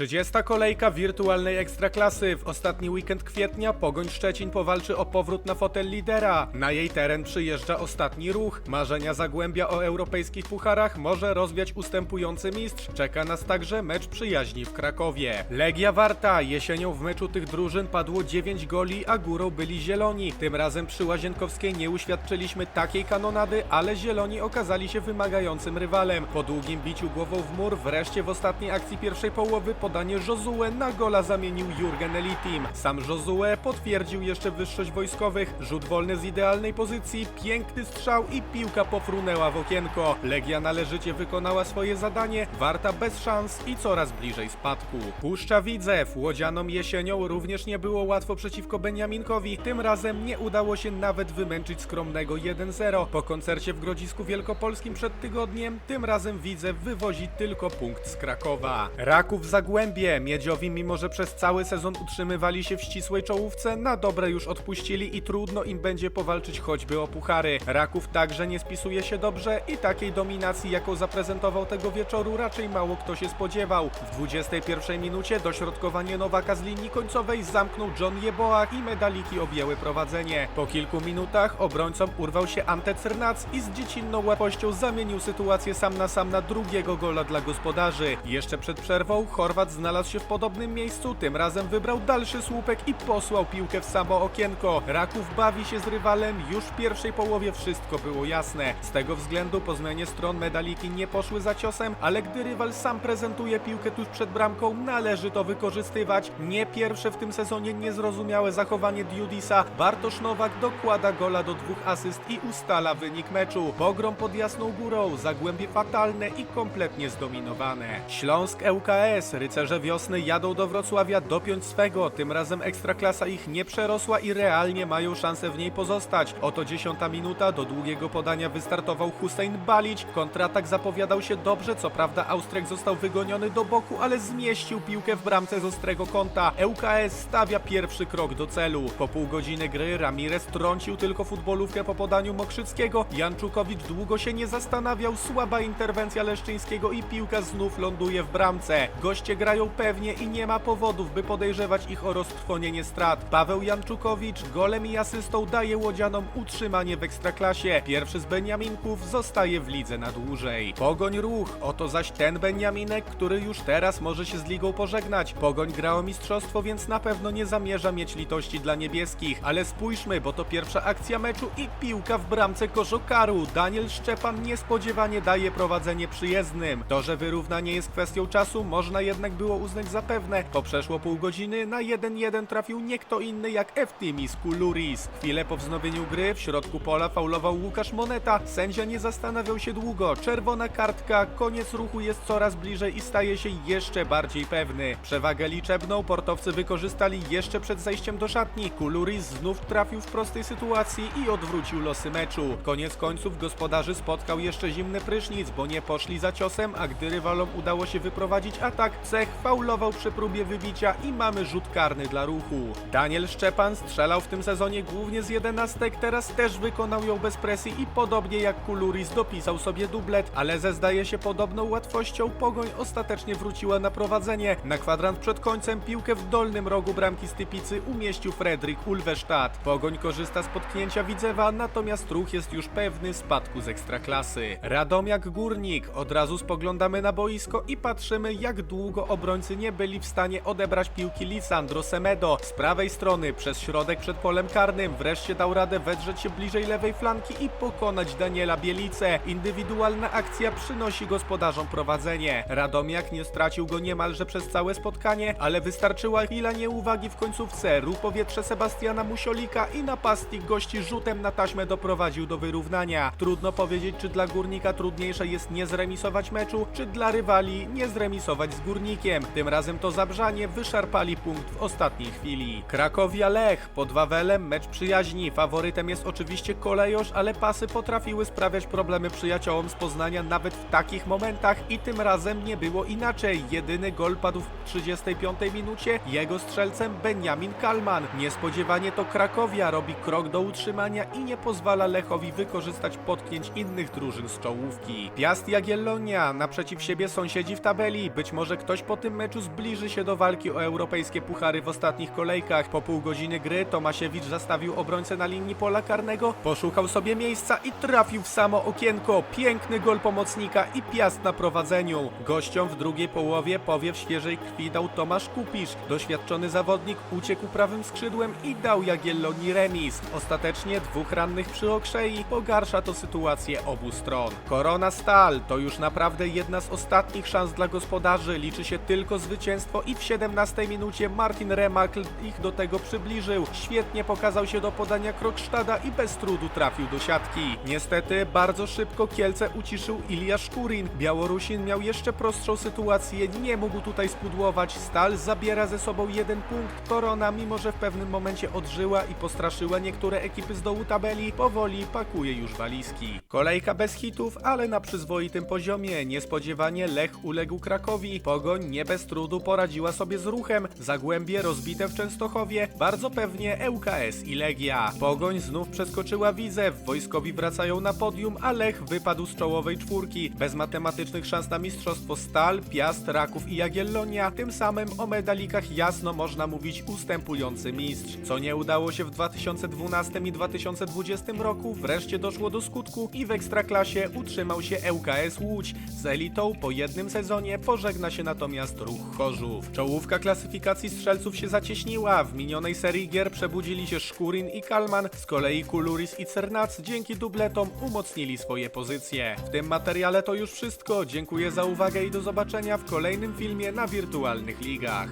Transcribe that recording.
30. kolejka wirtualnej ekstraklasy. W ostatni weekend kwietnia Pogoń Szczecin powalczy o powrót na fotel lidera. Na jej teren przyjeżdża ostatni ruch. Marzenia Zagłębia o europejskich pucharach może rozwiać ustępujący mistrz. Czeka nas także mecz przyjaźni w Krakowie. Legia Warta. Jesienią w meczu tych drużyn padło 9 goli, a górą byli zieloni. Tym razem przy Łazienkowskiej nie uświadczyliśmy takiej kanonady, ale zieloni okazali się wymagającym rywalem. Po długim biciu głową w mur, wreszcie w ostatniej akcji pierwszej połowy podanie Josue na gola zamienił Jurgen Elitim. Sam Josue potwierdził jeszcze wyższość wojskowych, rzut wolny z idealnej pozycji, piękny strzał i piłka pofrunęła w okienko. Legia należycie wykonała swoje zadanie, Warta bez szans i coraz bliżej spadku. Puszcza Widzew, łodzianom jesienią również nie było łatwo przeciwko Beniaminkowi, tym razem nie udało się nawet wymęczyć skromnego 1-0. Po koncercie w Grodzisku Wielkopolskim przed tygodniem, tym razem Widzew wywozi tylko punkt z Krakowa. Raków Zagłębie, Miedziowi mimo, że przez cały sezon utrzymywali się w ścisłej czołówce, na dobre już odpuścili i trudno im będzie powalczyć choćby o puchary. Raków także nie spisuje się dobrze i takiej dominacji, jaką zaprezentował tego wieczoru, raczej mało kto się spodziewał. W 21 minucie dośrodkowanie Nowaka z linii końcowej zamknął John Jeboa i medaliki objęły prowadzenie. Po kilku minutach obrońcom urwał się Ante Cernac i z dziecinną łatwością zamienił sytuację sam na sam na drugiego gola dla gospodarzy. Jeszcze przed przerwą Chorwat znalazł się w podobnym miejscu, tym razem wybrał dalszy słupek i posłał piłkę w samo okienko. Raków bawi się z rywalem, już w pierwszej połowie wszystko było jasne. Z tego względu po zmianie stron medaliki nie poszły za ciosem, ale gdy rywal sam prezentuje piłkę tuż przed bramką, należy to wykorzystywać. Nie pierwsze w tym sezonie niezrozumiałe zachowanie Diudisa. Bartosz Nowak dokłada gola do dwóch asyst i ustala wynik meczu. Pogrom pod Jasną Górą, Zagłębie fatalne i kompletnie zdominowane. Śląsk ŁKS, rycerze wiosny jadą do Wrocławia dopiąć swego. Tym razem Ekstraklasa ich nie przerosła i realnie mają szansę w niej pozostać. Oto dziesiąta minuta, do długiego podania wystartował Hussein Balić. Kontratak zapowiadał się dobrze, co prawda Austriak został wygoniony do boku, ale zmieścił piłkę w bramce z ostrego kąta. ŁKS stawia pierwszy krok do celu. Po pół godziny gry Ramirez trącił tylko futbolówkę po podaniu Mokrzyckiego. Janczukowicz długo się nie zastanawiał, słaba interwencja Leszczyńskiego i piłka znów ląduje w bramce. Goście grają pewnie i nie ma powodów, by podejrzewać ich o roztrwonienie strat. Paweł Janczukowicz golem i asystą daje łodzianom utrzymanie w ekstraklasie. Pierwszy z Beniaminków zostaje w lidze na dłużej. Pogoń ruch, oto zaś ten Beniaminek, który już teraz może się z ligą pożegnać. Pogoń gra o mistrzostwo, więc na pewno nie zamierza mieć litości dla niebieskich. Ale spójrzmy, bo to pierwsza akcja meczu i piłka w bramce koszokaru. Daniel Szczepan niespodziewanie daje prowadzenie przyjezdnym. To, że wyrównanie jest kwestią czasu, można jednak było uznać za pewne. Po przeszło pół godziny na 1-1 trafił nie kto inny jak Eftimis Kuluris. Chwilę po wznowieniu gry w środku pola faulował Łukasz Moneta. Sędzia nie zastanawiał się długo. Czerwona kartka, koniec ruchu jest coraz bliżej i staje się jeszcze bardziej pewny. Przewagę liczebną portowcy wykorzystali jeszcze przed zejściem do szatni. Kuluris znów trafił w prostej sytuacji i odwrócił losy meczu. Koniec końców gospodarzy spotkał jeszcze zimny prysznic, bo nie poszli za ciosem, a gdy rywalom udało się wyprowadzić atak, Cech faulował przy próbie wybicia i mamy rzut karny dla ruchu. Daniel Szczepan strzelał w tym sezonie głównie z jedenastek, teraz też wykonał ją bez presji i podobnie jak Kuluris dopisał sobie dublet, ale ze zdaje się podobną łatwością Pogoń ostatecznie wróciła na prowadzenie. Na kwadrant przed końcem piłkę w dolnym rogu bramki Stypicy umieścił Fredrik Ulverstadt. Pogoń korzysta z potknięcia Widzewa, natomiast ruch jest już pewny spadku z ekstraklasy. Radomiak Górnik. Od razu spoglądamy na boisko i patrzymy jak długo obrońcy nie byli w stanie odebrać piłki Lisandro Semedo. Z prawej strony przez środek przed polem karnym wreszcie dał radę wedrzeć się bliżej lewej flanki i pokonać Daniela Bielicę. Indywidualna akcja przynosi gospodarzom prowadzenie. Radomiak nie stracił go niemalże przez całe spotkanie, ale wystarczyła chwila nieuwagi w końcówce. Ruch powietrze Sebastiana Musiolika i napastnik gości rzutem na taśmę doprowadził do wyrównania. Trudno powiedzieć, czy dla Górnika trudniejsze jest nie zremisować meczu, czy dla rywali nie zremisować z Górnikiem. Tym razem to Zabrzanie wyszarpali punkt w ostatniej chwili. Krakowia Lech pod Wawelem mecz przyjaźni. Faworytem jest oczywiście Kolejosz, ale pasy potrafiły sprawiać problemy przyjaciołom z Poznania nawet w takich momentach i tym razem nie było inaczej. Jedyny gol padł w 35 minucie, jego strzelcem Benjamin Kalman. Niespodziewanie to Krakowia robi krok do utrzymania i nie pozwala Lechowi wykorzystać potknięć innych drużyn z czołówki. Piast Jagiellonia, naprzeciw siebie sąsiedzi w tabeli. Być może ktoś po tym meczu zbliży się do walki o europejskie puchary w ostatnich kolejkach. Po pół godziny gry Tomasiewicz zastawił obrońcę na linii pola karnego, poszukał sobie miejsca i trafił w samo okienko. Piękny gol pomocnika i piast na prowadzeniu. Gościom w drugiej połowie powiew świeżej krwi dał Tomasz Kupisz. Doświadczony zawodnik uciekł prawym skrzydłem i dał Jagiellonii remis. Ostatecznie dwóch rannych przy okrzei pogarsza to sytuację obu stron. Korona Stal to już naprawdę jedna z ostatnich szans dla gospodarzy. Liczy się tylko zwycięstwo i w 17 minucie Martin Remakl ich do tego przybliżył. Świetnie pokazał się do podania Kroksztada i bez trudu trafił do siatki. Niestety bardzo szybko Kielce uciszył Ilja Szkurin. Białorusin miał jeszcze prostszą sytuację, nie mógł tutaj spudłować. Stal zabiera ze sobą jeden punkt. Korona, mimo że w pewnym momencie odżyła i postraszyła niektóre ekipy z dołu tabeli, powoli pakuje już walizki. Kolejka bez hitów, ale na przyzwoitym poziomie. Niespodziewanie Lech uległ Krakowi. Pogoń nie bez trudu poradziła sobie z ruchem. Zagłębie rozbite w Częstochowie. Bardzo pewnie ŁKS i Legia. Pogoń znów przeskoczyła Widzew. Wojskowi wracają na podium, a Lech wypadł z czołowej czwórki. Bez matematycznych szans na mistrzostwo Stal, Piast, Raków i Jagiellonia. Tym samym o medalikach jasno można mówić ustępujący mistrz. Co nie udało się w 2012 i 2020 roku, wreszcie doszło do skutku i w Ekstraklasie utrzymał się ŁKS Łódź. Z elitą po jednym sezonie pożegna się natomiast Ruch Chorzów. Czołówka klasyfikacji strzelców się zacieśniła. W minionej serii gier przebudzili się Szkurin i Kalman, z kolei Kuluris i Cernac dzięki dubletom umocnili swoje pozycje. W tym materiale to już wszystko. Dziękuję za uwagę i do zobaczenia w kolejnym filmie na wirtualnych ligach.